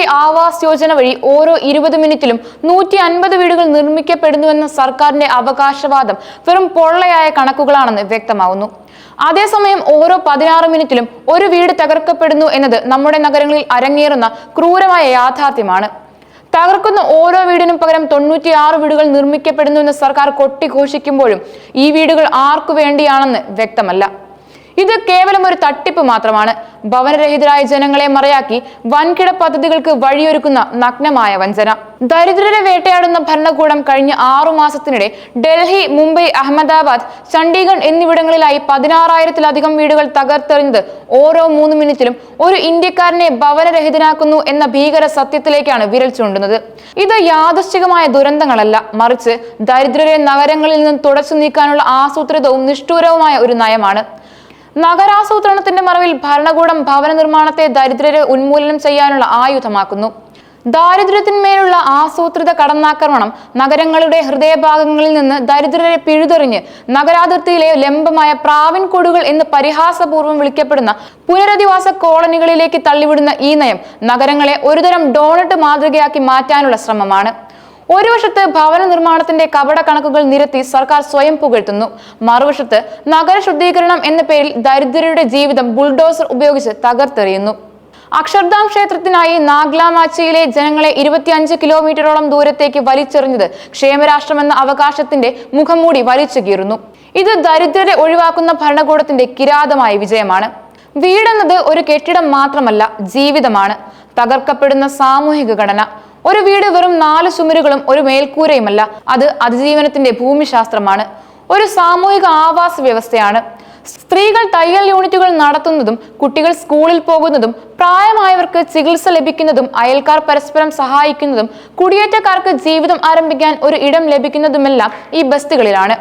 പ്രധാനമന്ത്രി ആവാസ് യോജന വഴി ഓരോ ഇരുപത് മിനിറ്റിലും നൂറ്റി അൻപത് വീടുകൾ നിർമ്മിക്കപ്പെടുന്നുവെന്ന സർക്കാരിന്റെ അവകാശവാദം വെറും പൊള്ളയായ കണക്കുകളാണെന്ന് വ്യക്തമാവുന്നു. അതേസമയം ഓരോ പതിനാറ് മിനിറ്റിലും ഒരു വീട് തകർക്കപ്പെടുന്നു എന്നത് നമ്മുടെ നഗരങ്ങളിൽ അരങ്ങേറുന്ന ക്രൂരമായ യാഥാർത്ഥ്യമാണ്. തകർക്കുന്ന ഓരോ വീടിനും പകരം തൊണ്ണൂറ്റിയാറ് വീടുകൾ നിർമ്മിക്കപ്പെടുന്നുവെന്ന് സർക്കാർ കൊട്ടിഘോഷിക്കുമ്പോഴും ഈ വീടുകൾ ആർക്കു വേണ്ടിയാണെന്ന് വ്യക്തമല്ല. ഇത് കേവലം ഒരു തട്ടിപ്പ് മാത്രമാണ്. ഭവനരഹിതരായ ജനങ്ങളെ മറയാക്കി വൻകിട പദ്ധതികൾക്ക് വഴിയൊരുക്കുന്ന നഗ്നമായ വഞ്ചന. ദരിദ്രരെ വേട്ടയാടുന്ന ഭരണകൂടം കഴിഞ്ഞ ആറു മാസത്തിനിടെ ഡൽഹി മുംബൈ അഹമ്മദാബാദ് ചണ്ഡീഗഡ് എന്നിവിടങ്ങളിലായി പതിനാറായിരത്തിലധികം വീടുകൾ തകർത്തെറിഞ്ഞത് ഓരോ മൂന്ന് മിനിറ്റിലും ഒരു ഇന്ത്യക്കാരനെ ഭവനരഹിതനാക്കുന്നു എന്ന ഭീകര സത്യത്തിലേക്കാണ് വിരൽ ചൂണ്ടുന്നത്. ഇത് യാദൃശ്ചികമായ ദുരന്തങ്ങളല്ല. മറിച്ച് ദരിദ്രരെ നഗരങ്ങളിൽ നിന്നും തുടച്ചു നീക്കാനുള്ള ആസൂത്രിതവും നിഷ്ഠൂരവുമായ ഒരു നയമാണ്. നഗരാസൂത്രണത്തിന്റെ മറവിൽ ഭരണകൂടം ഭവന നിർമ്മാണത്തെ ദരിദ്രരെ ഉന്മൂലനം ചെയ്യാനുള്ള ആയുധമാക്കുന്നു. ദാരിദ്ര്യത്തിന്മേലുള്ള ആസൂത്രിത കടന്നാക്രമണം നഗരങ്ങളുടെ ഹൃദയഭാഗങ്ങളിൽ നിന്ന് ദരിദ്രരെ പിഴുതെറിഞ്ഞ് നഗരാതിർത്തിയിലെ ലംബമായ പ്രാവിൻകൂടുകൾ എന്ന് പരിഹാസപൂർവം വിളിക്കപ്പെടുന്ന പുനരധിവാസ കോളനികളിലേക്ക് തള്ളിവിടുന്ന ഈ നയം നഗരങ്ങളെ ഒരുതരം ഡോണട്ട് മാതൃകയാക്കി മാറ്റാനുള്ള ശ്രമമാണ്. ഒരു വശത്ത് ഭവന നിർമ്മാണത്തിന്റെ കപട കണക്കുകൾ നിരത്തി സർക്കാർ സ്വയം പുകഴ്ത്തുന്നു. മറുവശത്ത് നഗര ശുദ്ധീകരണം എന്ന പേരിൽ ദരിദ്രരുടെ ജീവിതം ബുൾഡോസർ ഉപയോഗിച്ച് തകർത്തെറിയുന്നു. അക്ഷർധാം ക്ഷേത്രത്തിനായി നാഗ്ലാമാച്ചിയിലെ ജനങ്ങളെ ഇരുപത്തിയഞ്ച് കിലോമീറ്ററോളം ദൂരത്തേക്ക് വലിച്ചെറിഞ്ഞത് ക്ഷേമരാഷ്ട്രമെന്ന അവകാശത്തിന്റെ മുഖംമൂടി വലിച്ചു കീറുന്നു. ഇത് ദരിദ്രരെ ഒഴിവാക്കുന്ന ഭരണകൂടത്തിന്റെ കിരാതമായ വിജയമാണ്. വീടെന്നത് ഒരു കെട്ടിടം മാത്രമല്ല ജീവിതമാണ്. തകർക്കപ്പെടുന്ന സാമൂഹിക ഘടന ഒരു വീട് വെറും നാല് ചുമരുകളും ഒരു മേൽക്കൂരയുമല്ല. അത് അതിജീവനത്തിന്റെ ഭൂമിശാസ്ത്രമാണ്. ഒരു സാമൂഹിക ആവാസ വ്യവസ്ഥയാണ്. സ്ത്രീകൾ തയ്യൽ യൂണിറ്റുകൾ നടത്തുന്നതും കുട്ടികൾ സ്കൂളിൽ പോകുന്നതും പ്രായമായവർക്ക് ചികിത്സ ലഭിക്കുന്നതും അയൽക്കാർ പരസ്പരം സഹായിക്കുന്നതും കുടിയേറ്റക്കാർക്ക് ജീവിതം ആരംഭിക്കാൻ ഒരു ഇടം ലഭിക്കുന്നതുമെല്ലാം ഈ ബസ്തുകളിലാണ്.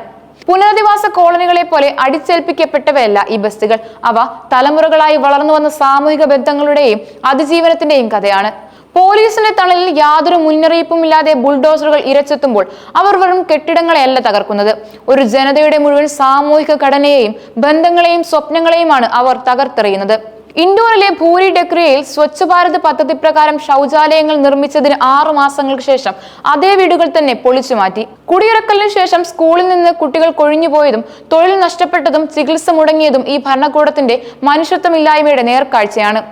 പുനരധിവാസ കോളനികളെ പോലെ അടിച്ചേൽപ്പിക്കപ്പെട്ടവയല്ല ഈ ബസ്തുകൾ. അവ തലമുറകളായി വളർന്നു വന്ന സാമൂഹിക ബന്ധങ്ങളുടെയും അതിജീവനത്തിന്റെയും കഥയാണ്. പോലീസിന്റെ തണലിൽ യാതൊരു മുന്നറിയിപ്പുമില്ലാതെ ബുൾഡോസറുകൾ ഇരച്ചെത്തുമ്പോൾ അവർ വെറും കെട്ടിടങ്ങളെയല്ല തകർക്കുന്നത്. ഒരു ജനതയുടെ മുഴുവൻ സാമൂഹിക ഘടനയെയും ബന്ധങ്ങളെയും സ്വപ്നങ്ങളെയുമാണ് അവർ തകർത്തെറിയുന്നത്. ഇൻഡോറിലെ ഭൂരി ഡെക്രിയയിൽ സ്വച്ഛ് ഭാരത് പദ്ധതി പ്രകാരം ശൗചാലയങ്ങൾ നിർമ്മിച്ചതിന് ആറു മാസങ്ങൾക്ക് ശേഷം അതേ വീടുകൾ തന്നെ പൊളിച്ചു മാറ്റി. കുടിയിറക്കലിന് ശേഷം സ്കൂളിൽ നിന്ന് കുട്ടികൾ കൊഴിഞ്ഞുപോയതും തൊഴിൽ നഷ്ടപ്പെട്ടതും ചികിത്സ മുടങ്ങിയതും ഈ ഭരണകൂടത്തിന്റെ മനുഷ്യത്വമില്ലായ്മയുടെ നേർക്കാഴ്ചയാണ്.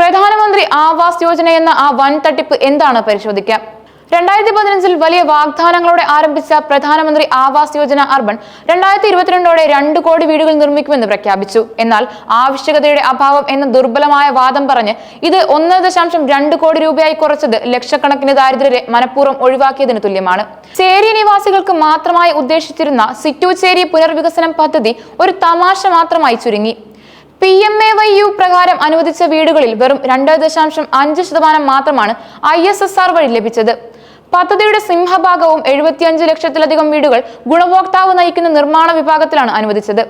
പ്രധാനമന്ത്രി ആവാസ് യോജന എന്ന ആ വൻ തട്ടിപ്പ് എന്താണ് പരിശോധിക്കാം രണ്ടായിരത്തി പതിനഞ്ചിൽ വലിയ വാഗ്ദാനങ്ങളോടെ ആരംഭിച്ച പ്രധാനമന്ത്രി ആവാസ് യോജന അർബൻ രണ്ടായിരത്തി ഇരുപത്തിരണ്ടോടെ രണ്ട് കോടി വീടുകൾ നിർമ്മിക്കുമെന്ന് പ്രഖ്യാപിച്ചു. എന്നാൽ ആവശ്യകതയുടെ അഭാവം എന്ന ദുർബലമായ വാദം പറഞ്ഞ് ഇത് ഒന്ന് ദശാംശം രണ്ട് കോടി രൂപയായി കുറച്ചത് ലക്ഷക്കണക്കിന് ദാരിദ്ര്യരെ മനഃപൂർവം ഒഴിവാക്കിയതിന് തുല്യമാണ്. ചേരി നിവാസികൾക്ക് മാത്രമായി ഉദ്ദേശിച്ചിരുന്ന സിറ്റുചേരി പുനർവികസനം പദ്ധതി ഒരു തമാശ മാത്രമായി ചുരുങ്ങി. P M A Y U പ്രകാരം അനുവദിച്ച വീടുകളിൽ വെറും രണ്ട് ദശാംശം അഞ്ച് ശതമാനം മാത്രമാണ് ഐ എസ് എസ് ആർ വഴി ലഭിച്ചത്. പദ്ധതിയുടെ സിംഹഭാഗവും എഴുപത്തിയഞ്ച് ലക്ഷത്തിലധികം വീടുകൾ ഗുണഭോക്താവ് നയിക്കുന്ന നിർമ്മാണ വിഭാഗത്തിലാണ് അനുവദിച്ചത്.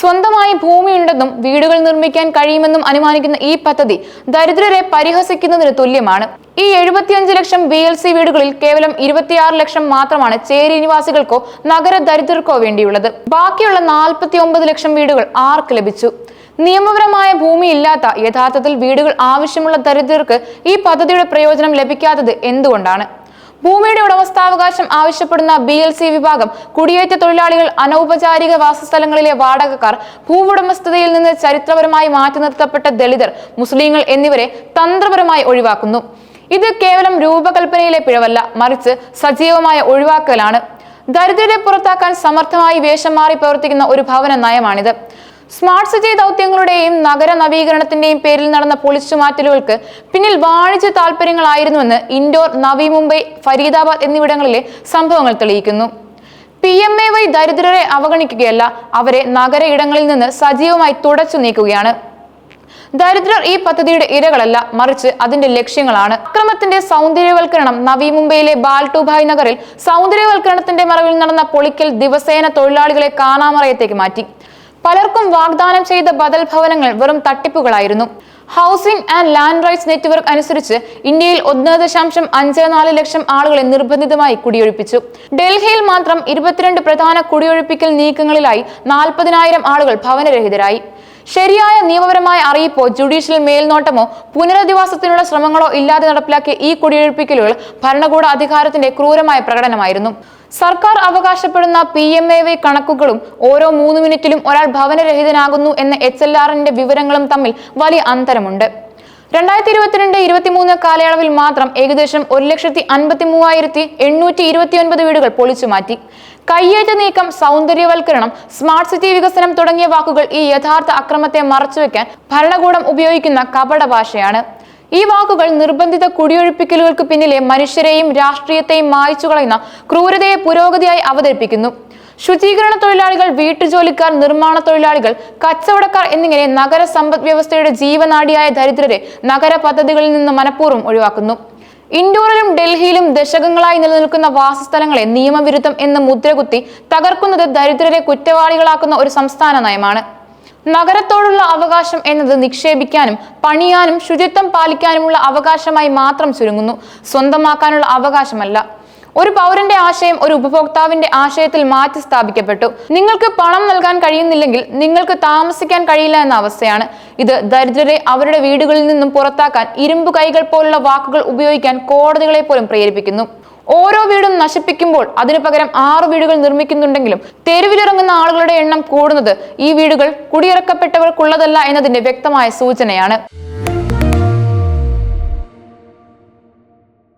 സ്വന്തമായി ഭൂമിയുണ്ടെന്നും വീടുകൾ നിർമ്മിക്കാൻ കഴിയുമെന്നും അനുമാനിക്കുന്ന ഈ പദ്ധതി ദരിദ്രരെ പരിഹസിക്കുന്നതിന് തുല്യമാണ്. ഈ എഴുപത്തിയഞ്ച് ലക്ഷം ബി എൽ സി വീടുകളിൽ കേവലം ഇരുപത്തിയാറ് ലക്ഷം മാത്രമാണ് ചേരി നിവാസികൾക്കോ നഗര ദരിദ്രർക്കോ വേണ്ടിയുള്ളത്. ബാക്കിയുള്ള നാൽപ്പത്തി ഒമ്പത് ലക്ഷം വീടുകൾ ആർക്ക് ലഭിച്ചു? നിയമപരമായ ഭൂമി ഇല്ലാത്ത യഥാർത്ഥത്തിൽ വീടുകൾ ആവശ്യമുള്ള ദരിദ്രർക്ക് ഈ പദ്ധതിയുടെ പ്രയോജനം ലഭിക്കാത്തത് എന്തുകൊണ്ടാണ്? ഭൂമിയുടെ ഉടമസ്ഥാവകാശം ആവശ്യപ്പെടുന്ന ബി എൽ സി വിഭാഗം കുടിയേറ്റ തൊഴിലാളികൾ അനൗപചാരിക വാസസ്ഥലങ്ങളിലെ വാടകക്കാർ ഭൂവുടമസ്ഥതയിൽ നിന്ന് ചരിത്രപരമായി മാറ്റി നിർത്തപ്പെട്ട ദളിതർ മുസ്ലിങ്ങൾ എന്നിവരെ തന്ത്രപരമായി ഒഴിവാക്കുന്നു. ഇത് കേവലം രൂപകൽപ്പനയിലെ പിഴവല്ല മറിച്ച് സജീവമായ ഒഴിവാക്കലാണ്. ദരിദ്രരെ പുറത്താക്കാൻ സമർത്ഥമായി വേഷം മാറി പ്രവർത്തിക്കുന്ന ഒരു ഭവന നയമാണിത്. സ്മാർട്ട് സിറ്റി ദൗത്യങ്ങളുടെയും നഗര നവീകരണത്തിന്റെയും പേരിൽ നടന്ന പൊളിച്ചുമാറ്റലുകൾക്ക് പിന്നിൽ വാണിജ്യ താല്പര്യങ്ങളായിരുന്നുവെന്ന് ഇൻഡോർ നവി മുംബൈ ഫരീദാബാദ് എന്നിവിടങ്ങളിലെ സംഭവങ്ങൾ തെളിയിക്കുന്നു. പി എം എ വൈ ദരിദ്രരെ അവഗണിക്കുകയല്ല അവരെ നഗര ഇടങ്ങളിൽ നിന്ന് സജീവമായി തുടച്ചു നീക്കുകയാണ്. ദരിദ്രർ ഈ പദ്ധതിയുടെ ഇരകളല്ല മറിച്ച് അതിന്റെ ലക്ഷ്യങ്ങളാണ്. അക്രമത്തിന്റെ സൗന്ദര്യവൽക്കരണം നവി മുംബൈയിലെ ബാൽട്ടുഭായ് നഗറിൽ സൗന്ദര്യവൽക്കരണത്തിന്റെ മറവിൽ നടന്ന പൊളിക്കൽ ദിവസേന തൊഴിലാളികളെ കാണാമറയത്തേക്ക് മാറ്റി. പലർക്കും വാഗ്ദാനം ചെയ്ത ബദൽ ഭവനങ്ങൾ വെറും തട്ടിപ്പുകളായിരുന്നു. Housing and land rights network അനുസരിച്ച് ഇന്ത്യയിൽ ഒന്ന് ദശാംശം അഞ്ച് നാല് ലക്ഷം ആളുകളെ നിർബന്ധിതമായി കുടിയൊഴിപ്പിച്ചു. ഡൽഹിയിൽ മാത്രം ഇരുപത്തിരണ്ട് പ്രധാന കുടിയൊഴിപ്പിക്കൽ നീക്കങ്ങളിലായി നാൽപ്പതിനായിരം ആളുകൾ ഭവനരഹിതരായി. ശരിയായ നിയമപരമായ അറിയിപ്പോ ജുഡീഷ്യൽ മേൽനോട്ടമോ പുനരധിവാസത്തിനുള്ള ശ്രമങ്ങളോ ഇല്ലാതെ നടപ്പിലാക്കിയ ഈ കുടിയൊഴിപ്പിക്കലുകൾ ഭരണകൂട അധികാരത്തിന്റെ ക്രൂരമായ പ്രകടനമായിരുന്നു. സർക്കാർ അവകാശപ്പെടുന്ന പി എം എ വൈ കണക്കുകളും ഓരോ മൂന്ന് മിനിറ്റിലും ഒരാൾ ഭവനരഹിതനാകുന്നു എന്ന എച്ച് എൽ ആറിന്റെ വിവരങ്ങളും തമ്മിൽ വലിയ അന്തരമുണ്ട്. രണ്ടായിരത്തി ഇരുപത്തിരണ്ട് ഇരുപത്തിമൂന്ന് കാലയളവിൽ മാത്രം ഏകദേശം ഒരു ലക്ഷത്തി അൻപത്തി മൂവായിരത്തി എണ്ണൂറ്റി ഇരുപത്തി ഒൻപത് വീടുകൾ പൊളിച്ചു മാറ്റി. കയ്യേറ്റ നീക്കം സൗന്ദര്യവൽക്കരണം സ്മാർട്ട് സിറ്റി വികസനം തുടങ്ങിയ വാക്കുകൾ ഈ യഥാർത്ഥ അക്രമത്തെ മറച്ചുവെക്കാൻ ഭരണകൂടം ഉപയോഗിക്കുന്ന കപട ഭാഷയാണ്. ഈ വാക്കുകൾ നിർബന്ധിത കുടിയൊഴിപ്പിക്കലുകൾക്ക് പിന്നിലെ മനുഷ്യരെയും രാഷ്ട്രീയത്തെയും മായ്ച്ചു കളയുന്ന ക്രൂരതയെ പുരോഗതിയായി അവതരിപ്പിക്കുന്നു. ശുചീകരണ തൊഴിലാളികൾ വീട്ടുജോലിക്കാർ നിർമ്മാണ തൊഴിലാളികൾ കച്ചവടക്കാർ എന്നിങ്ങനെ നഗര സമ്പദ് വ്യവസ്ഥയുടെ ജീവനാടിയായ ദരിദ്രരെ നഗര പദ്ധതികളിൽ നിന്ന് മനഃപൂർവം ഒഴിവാക്കുന്നു. ഇൻഡോറിലും ഡൽഹിയിലും ദശകങ്ങളായി നിലനിൽക്കുന്ന വാസസ്ഥലങ്ങളെ നിയമവിരുദ്ധം എന്ന് മുദ്രകുത്തി തകർക്കുന്നത് ദരിദ്രരെ കുറ്റവാളികളാക്കുന്ന ഒരു സംസ്ഥാന നയമാണ്. നഗരത്തോടുള്ള അവകാശം എന്നത് നിക്ഷേപിക്കാനും പണിയാനും ശുചിത്വം പാലിക്കാനുമുള്ള അവകാശമായി മാത്രം ചുരുങ്ങുന്നു. സ്വന്തമാക്കാനുള്ള അവകാശമല്ല. ഒരു പൗരന്റെ ആശയം ഒരു ഉപഭോക്താവിന്റെ ആശയത്തിൽ മാറ്റി സ്ഥാപിക്കപ്പെട്ടു. നിങ്ങൾക്ക് പണം നൽകാൻ കഴിയുന്നില്ലെങ്കിൽ നിങ്ങൾക്ക് താമസിക്കാൻ കഴിയില്ല എന്ന അവസ്ഥയാണ് ഇത്. ദരിദ്രരെ അവരുടെ വീടുകളിൽ നിന്നും പുറത്താക്കാൻ ഇരുമ്പു കൈകൾ പോലുള്ള വാക്കുകൾ ഉപയോഗിക്കാൻ കോടതികളെ പോലും പ്രേരിപ്പിക്കുന്നു. ഓരോ വീടും നശിപ്പിക്കുമ്പോൾ അതിനു പകരം ആറ് വീടുകൾ നിർമ്മിക്കുന്നുണ്ടെങ്കിലും തെരുവിലിറങ്ങുന്ന ആളുകളുടെ എണ്ണം കൂടുന്നത് ഈ വീടുകൾ കുടിയിറക്കപ്പെട്ടവർക്കുള്ളതല്ല എന്നതിന്റെ വ്യക്തമായ സൂചനയാണ്.